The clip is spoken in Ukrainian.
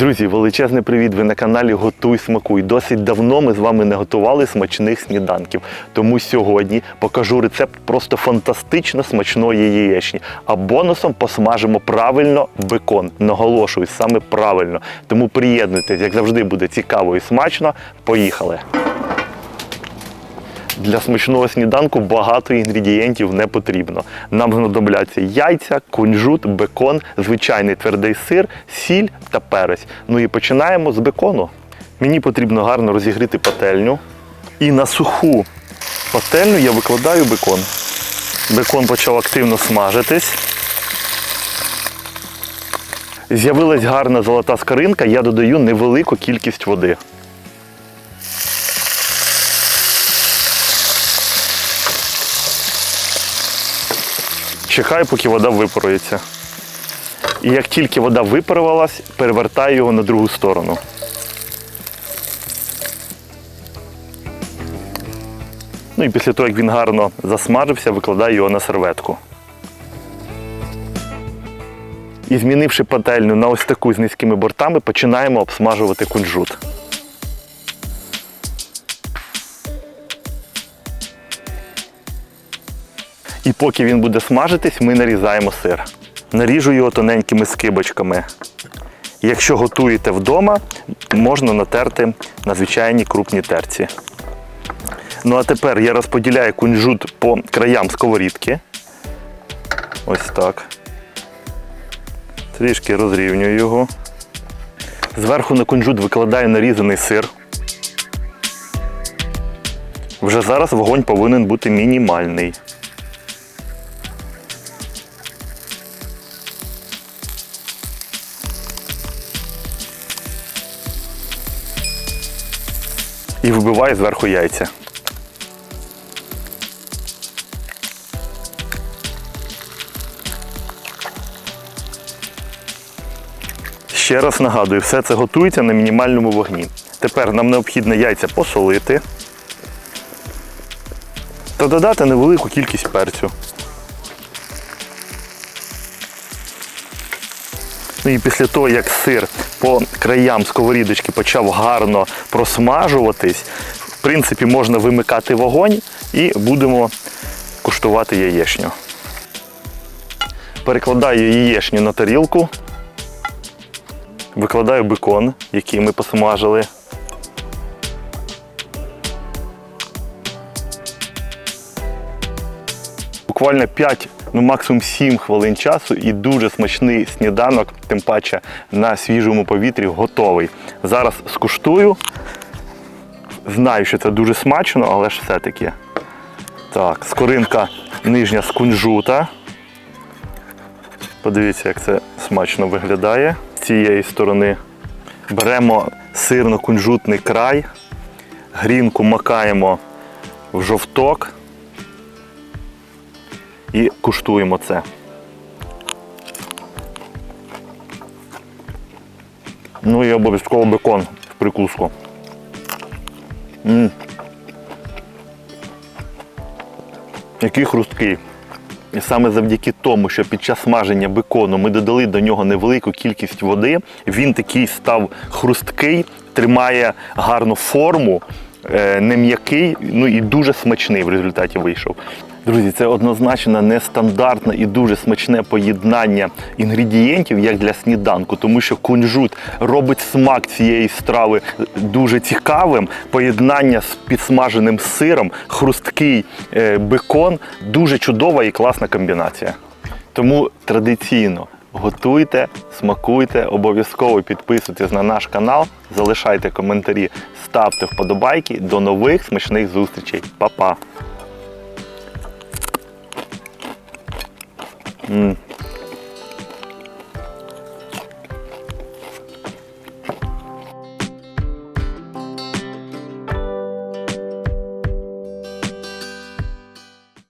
Друзі, величезний привіт! Ви на каналі Готуй Смакуй. Досить давно ми з вами не готували смачних сніданків. Тому сьогодні покажу рецепт просто фантастично смачної яєчні. А бонусом посмажимо правильно бекон. Наголошую, саме правильно. Тому приєднуйтесь, як завжди, буде цікаво і смачно. Поїхали! Для смачного сніданку багато інгредієнтів не потрібно. Нам знадобляться яйця, кунжут, бекон, звичайний твердий сир, сіль та перець. Ну і починаємо з бекону. Мені потрібно гарно розігріти пательню. І на суху пательню я викладаю бекон. Бекон почав активно смажитись. З'явилась гарна золота скаринка, я додаю невелику кількість води. Чекаю, поки вода випарується. І як тільки вода випарувалась, перевертаю його на другу сторону. Ну і після того, як він гарно засмажився, викладаю його на серветку. І змінивши пательню на ось таку з низькими бортами, починаємо обсмажувати кунжут. І поки він буде смажитись, ми нарізаємо сир. Наріжу його тоненькими скибочками. Якщо готуєте вдома, можна натерти на звичайній крупній терці. Ну а тепер я розподіляю кунжут по краям сковорідки. Ось так. Трішки розрівнюю його. Зверху на кунжут викладаю нарізаний сир. Вже зараз вогонь повинен бути мінімальний. І вибиваю зверху яйця. Ще раз нагадую, все це готується на мінімальному вогні. Тепер нам необхідно яйця посолити та додати невелику кількість перцю. Ну і після того, як сир по краям сковорідочки почав гарно просмажуватись, в принципі, можна вимикати вогонь і будемо куштувати яєчню. Перекладаю яєчню на тарілку, викладаю бекон, який ми посмажили. Буквально 5, ну максимум 7 хвилин часу і дуже смачний сніданок, тим паче на свіжому повітрі готовий. Зараз скуштую. Знаю, що це дуже смачно, але ж все-таки. Так, скоринка нижня з кунжута. Подивіться, як це смачно виглядає з цієї сторони. Беремо сирно-кунжутний край, грінку макаємо в жовток і куштуємо це. Ну і обов'язково бекон в прикуску. М. Який хрусткий. І саме завдяки тому, що під час смаження бекону ми додали до нього невелику кількість води, він такий став хрусткий, тримає гарну форму, не м'який, ну і дуже смачний в результаті вийшов. Друзі, це однозначно нестандартне і дуже смачне поєднання інгредієнтів як для сніданку, тому що кунжут робить смак цієї страви дуже цікавим. Поєднання з підсмаженим сиром, хрусткий е, бекон дуже чудова і класна комбінація. Тому традиційно готуйте, смакуйте, обов'язково підписуйтесь на наш канал, залишайте коментарі, ставте вподобайки. До нових смачних зустрічей. Па-па!